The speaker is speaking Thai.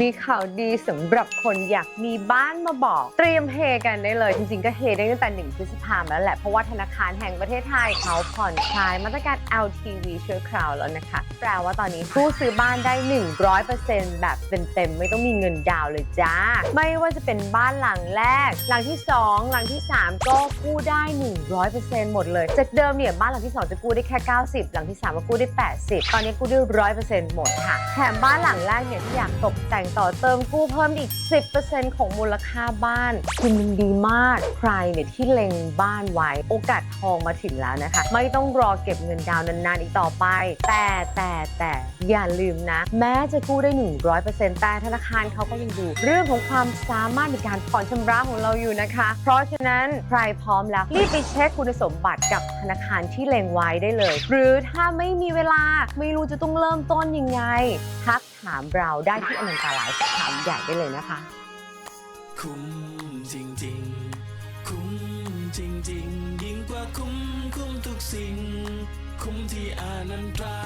มีข่าวดีสำหรับคนอยากมีบ้านมาบอก เตรียมเฮกันได้เลย จริงๆ ก็เฮได้ตั้งแต่1พฤษภาคมแล้วแหละ เพราะว่าธนาคารแห่งประเทศไทยเขาผ่อนคลายมาตรการ LTV ชั่วคราวแล้วนะคะ แปลว่าตอนนี้ผู้ซื้อบ้านได้ 100%แบบเต็มๆ ไม่ต้องมีเงินดาวน์เลยจ้า ไม่ว่าจะเป็นบ้านหลังแรก หลังที่ 2 หลังที่ 3 ก็กู้ได้ 100%หมดเลยจากเดิมเนี่ยบ้านหลังที่ 2 จะกู้ได้แค่ 90 หลังที่3ก็กู้ได้ 80 ตอนนี้กู้ได้ 100%หมดค่ะ แถมบ้านหลังแรกเนี่ยที่อยากตกแต่งต่อเติมกู้เพิ่มอีก 10%ของมูลค่าบ้านคือมันดีมากใครเนี่ยที่เล็งบ้านไว้ โอกาสทองมาถึงแล้วนะคะ ไม่ต้องรอเก็บเงินดาวน์นานๆอีกต่อไป แต่แต่แต่อย่าลืมนะ แม้จะกู้ได้ 100%แต่ธนาคารเขาก็ยังดู เรื่องของความสามารถในการผ่อนชำระของเราอยู่นะคะ เพราะฉะนั้นใครพร้อมแล้วรีบไปเช็คคุณสมบัติกับธนาคารที่เล็งไว้ได้เลย หรือถ้าไม่มีเวลาไม่รู้จะต้องเริ่มต้นยังไงทัก ถามเราได้ที่อนันตาไลฟ์ถามใหญ่ได้เลยนะคะ คุ้มจริงๆ คุ้มจริงๆ ยิ่งกว่าคุ้มคุ้มทุกสิ่ง คุ้มที่อนันตรา